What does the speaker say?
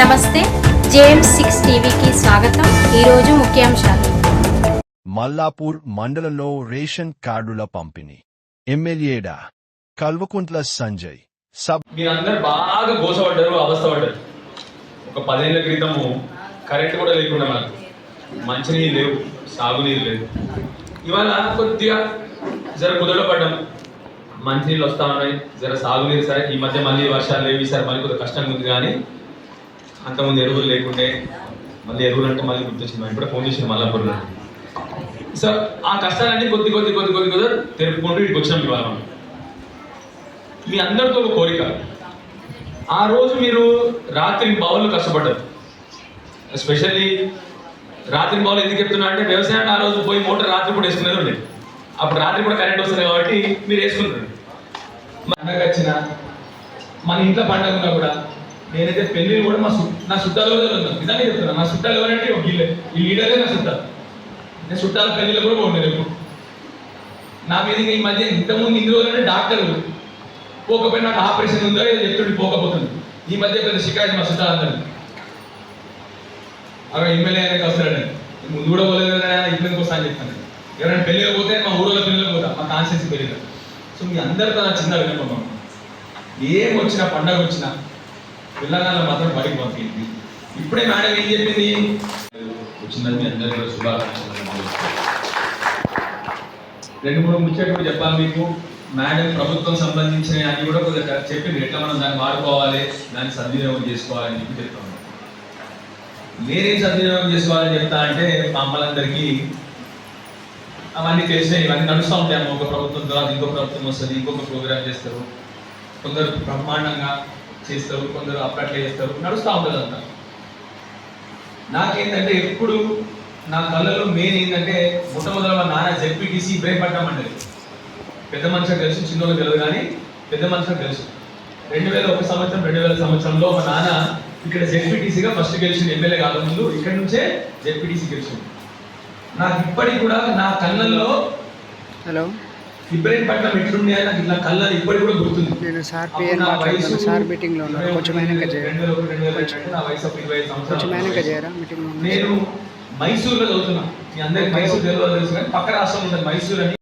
James six టీవీకి స్వాగతం. ఈరోజు ముఖ్యాంశాలు. మల్లాపూర్ మండలంలో రేషన్ కార్డుల పంపిణీ. ఎమ్మెల్యేడా కల్వకుంట్ల సంజయ్. సబ్ మీరందరూ బాగా గోసపడ్డారు అవస్థపడ్డారు. ఒక పదేళ్ళ క్రితము కరెంట్ కూడా లేకుండా మనకు మంచినీళ్ళు లేవు సాగునీరు లేవు ఇవాళ కొద్దిగా జర కుదరలో పడ్డాం మంచినీళ్ళు వస్తా ఉన్నాయి జర సాగునీరు సరే ఈ మధ్య మళ్ళీ వర్షాలు లేవు ఈసారి మళ్ళీ కొద్దిగా కష్టంగా ఉంది కానీ అంతకుముందు ఎరువులు లేకుండే మళ్ళీ ఎరువులు అంటే మళ్ళీ గుర్తొచ్చింది మనం ఇప్పుడే ఫోన్ చేసింది మల్లాపూర్లో సో ఆ కష్టాలన్నీ కొద్ది కొద్ది కొద్ది కొద్ది కొద్ది తెలుపుకుంటూ ఇక్కడికి వచ్చినాం ఇవాళ మనం. మీ అందరితో ఒక కోరిక. ఆ రోజు మీరు రాత్రి బావులు కష్టపడ్డారు. ఎస్పెషల్లీ రాత్రి బావులు ఎందుకు చెప్తున్నా అంటే వ్యవసాయం ఆ రోజు పోయి మోటార్ రాత్రి కూడా వేసుకునేది ఉండేది అప్పుడు రాత్రి కూడా కరెంట్ వస్తుంది కాబట్టి మీరు వేసుకుంటారు పండగ వచ్చిన మన ఇంట్లో పండగ ఉన్నా కూడా నేనైతే పెళ్ళిళ్ళు కూడా మా సు- నా చుట్టాలు కూడా ఉన్నాను నిజంగా చెప్తున్నా నా చుట్టాలు ఎవరంటే ఒక వీళ్ళే. ఈ లీడరే నా చుట్టాలు. నేను చుట్టాల పెళ్ళిలో కూడా బాగుండేది ఎప్పుడు నా మీద ఈ మధ్య ఇంతకుముందు ఇన్ని రోజులంటే డాక్టర్. పోకపోయినా నాకు ఆపరేషన్ ఉందో ఏదో పోకపోతుంది ఈ మధ్య పెద్ద షికాయత్ మా చుట్టాలందరూ అక్కడ ఎమ్మెల్యే అనేది వస్తాడు ముందు కూడా పోలేదు కదా ఆయన ఇబ్బందికి వస్తా అని చెప్తాను. ఎవరైనా పెళ్ళికి పోతే మా ఊళ్ళో పెళ్ళిలో పోతా మా కాన్స్టెన్సీ పెళ్ళిలో సో మీ అందరితో నా చిన్న విన్నపం ఏం వచ్చినా పండగ వచ్చినా పిల్లగాళ్ళ మాత్రం బయట పంపింది. ఇప్పుడే మేడం ఏం చెప్పింది? వచ్చిందని అందరికీ శుభాకాంక్షలు. రెండు మూడు ముచ్చట్లు చెప్పాలి మీకు. మేడం ప్రభుత్వం సంబంధించిన అన్ని కూడా కొద్దిగా చెప్పింది. ఎట్లా మనం దాన్ని వాడుకోవాలి దాన్ని సద్వినియోగం చేసుకోవాలని చెప్పి చెప్తాను. నేనేం సద్వినియోగం చేసుకోవాలని చెప్తా అంటే మా అమ్మలందరికీ అవన్నీ తెలిసినాయి ఇవన్నీ నడుస్తూ ఉంటాయి అమ్మ. ఒక ప్రభుత్వం తర్వాత ఇంకో ప్రభుత్వం వస్తుంది ఇంకొక ప్రోగ్రామ్ చేస్తారు. కొందరు బ్రహ్మాండంగా చేస్తారు కొందరు అప్పట్లే చేస్తారు నడుస్తూ ఉంటుంది అంతా నాకేంటంటే ఎప్పుడు నా కళ్ళలో మెయిన్ ఏంటంటే మొట్టమొదటి మా నాన్న జెడ్పీటీసీ బ్రేక్ పడ్డామండి పెద్ద మనుషులకు తెలుసు చిన్నోళ్ళు తెలియదు కానీ పెద్ద మనుషులకు తెలుసు. రెండు వేల ఒక సంవత్సరం రెండు వేల సంవత్సరంలో మా నాన్న ఇక్కడ జెడ్పీటీసీగా ఫస్ట్ గెలిచింది ఎమ్మెల్యే కాకముందు ఇక్కడ నుంచే జెడ్పీటీసీ గెలిచింది నాకు ఇప్పటికి కూడా నా కళ్ళల్లో హలో. ఇబ్రహీంపట్నం ఎట్లుండే నాకు ఇట్లా కళ్ళని ఇప్పటికి కూడా గుర్తుంది. నేను సార్ పేరు మాట్లాడుతున్నాను సార్ మీటింగ్లో ఇరవై కొంచెం వెనక చేయరా కొంచెం వెనక చేయరా మీటింగ్లో నేను మైసూర్లో చదువుతున్నా. మీ అందరికి మైసూర్ తెలియదు కానీ పక్క రాష్ట్రం ఉంటుంది మైసూర్ అని